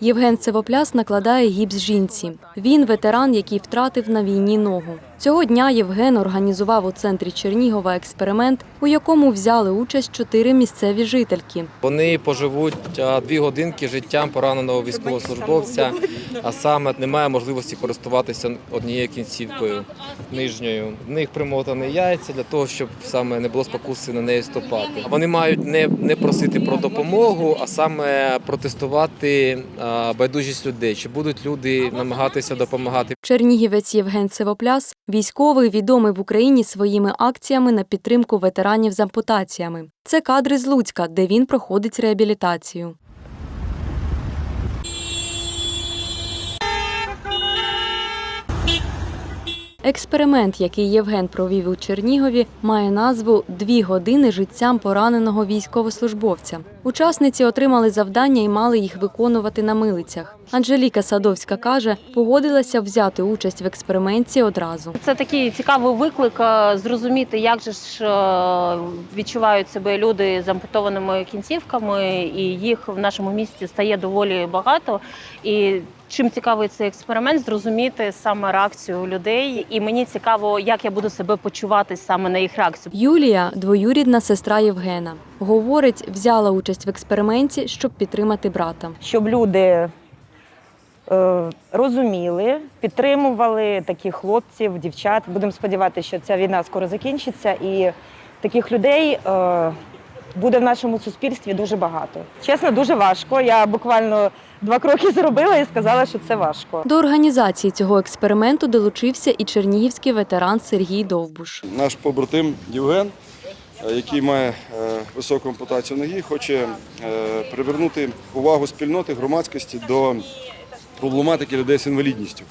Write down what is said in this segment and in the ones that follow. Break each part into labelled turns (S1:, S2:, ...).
S1: Євген Цевопляс накладає гіпс жінці. Він ветеран, який втратив на війні ногу. Цього дня Євген організував у центрі Чернігова експеримент, у якому взяли участь чотири місцеві жительки.
S2: Вони поживуть дві годинки життям пораненого військовослужбовця, а саме немає можливості користуватися однією кінцівкою нижньою. В них примотані яйця для того, щоб саме не було спокуси на неї стопати. Вони мають не, не просити про допомогу, а саме протестувати байдужість людей. Чи будуть люди намагатися допомагати
S1: Чернігівець Євген Цевопляс військовий відомий в Україні своїми акціями на підтримку ветеранів з ампутаціями. Це кадри з Луцька, де він проходить реабілітацію. Експеримент, який Євген провів у Чернігові, має назву Дві години життям пораненого військовослужбовця. Учасниці отримали завдання і мали їх виконувати на милицях. Анжеліка Садовська каже, погодилася взяти участь в експерименті одразу.
S3: Це такий цікавий виклик е, зрозуміти, як же ж е, відчувають себе люди з ампутованими кінцівками, і їх в нашому місті стає доволі багато. І чим цікавий цей експеримент, зрозуміти саме реакцію людей. І мені цікаво, як я буду себе почувати саме на їх реакцію.
S1: Юлія двоюрідна сестра Євгена. Говорить, взяла участь в експерименті, щоб підтримати брата.
S4: щоб люди е, розуміли, підтримували таких хлопців, дівчат. Будемо сподіватися, що ця війна скоро закінчиться, і таких людей е, буде в нашому суспільстві дуже багато. Чесно, дуже важко. Я буквально два кроки зробила і сказала, що це важко.
S1: До організації цього експерименту долучився і чернігівський ветеран Сергій Довбуш.
S5: Наш побратим Євген, який має е, високу ампутацію ноги, хоче е, привернути увагу спільноти громадськості до проблематики людей з інвалідністю.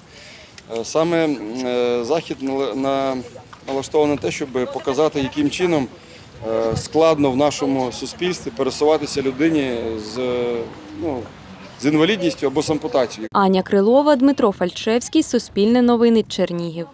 S5: Е, Саме е, захід на- налаштований на те, щоб показати, яким чином е, складно в нашому суспільстві пересуватися людині з, е, ну, з інвалідністю або з ампутацією.
S1: Аня Крилова, Дмитро Фальчевський, Суспільне новини, Чернігів.